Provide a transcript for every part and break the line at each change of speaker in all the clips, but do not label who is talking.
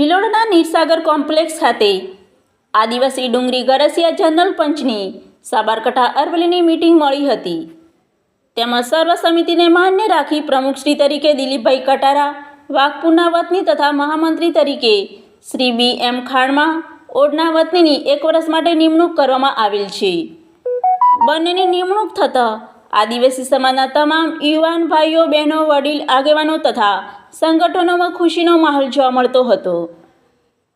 ભિલોડના નીરસાગર complex ખાતે આદિવાસી ડુંગરી Garasiya general પંચની Sabarkantha અરવલ્લીની meeting મળી હતી. તેમાં સર્વ સમિતિને માન્ય રાખી પ્રમુખશ્રી તરીકે દિલીપભાઈ કટારા વાઘપુરના વતની તથા મહામંત્રી તરીકે શ્રી બી એમ ખાણમાં, ઓડના વતનીની એક વર્ષ માટે નિમણૂક કરવામાં આવેલ છે. બંનેની નિમણૂક થતાં આદિવાસી સમાજના તમામ યુવાન ભાઈઓ, બહેનો, વડીલ, આગેવાનો તથા સંગઠનોમાં ખુશીનો માહોલ જોવા મળતો હતો.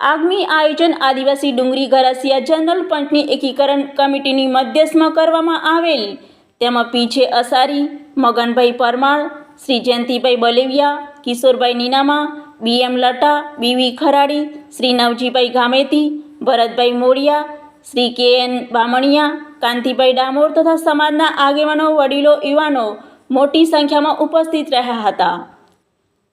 આગામી આયોજન આદિવાસી ડુંગરી ગરાસિયા જનરલ પંચની એકીકરણ કમિટીની મધ્યસ્થમાં કરવામાં આવેલ. તેમાં પીછે અસારી, મગનભાઈ પરમાર, શ્રી જયંતિભાઈ બલેવિયા, કિશોરભાઈ નીનામા, બી એમ લટા BV Kharadi, Shri Navjibhai Gameti, Bharatbhai Modiya Shri K N Bamaniya, Kantibhai Damor તથા સમાજના આગેવાનો, વડીલો, યુવાનો મોટી સંખ્યામાં ઉપસ્થિત રહ્યા હતા.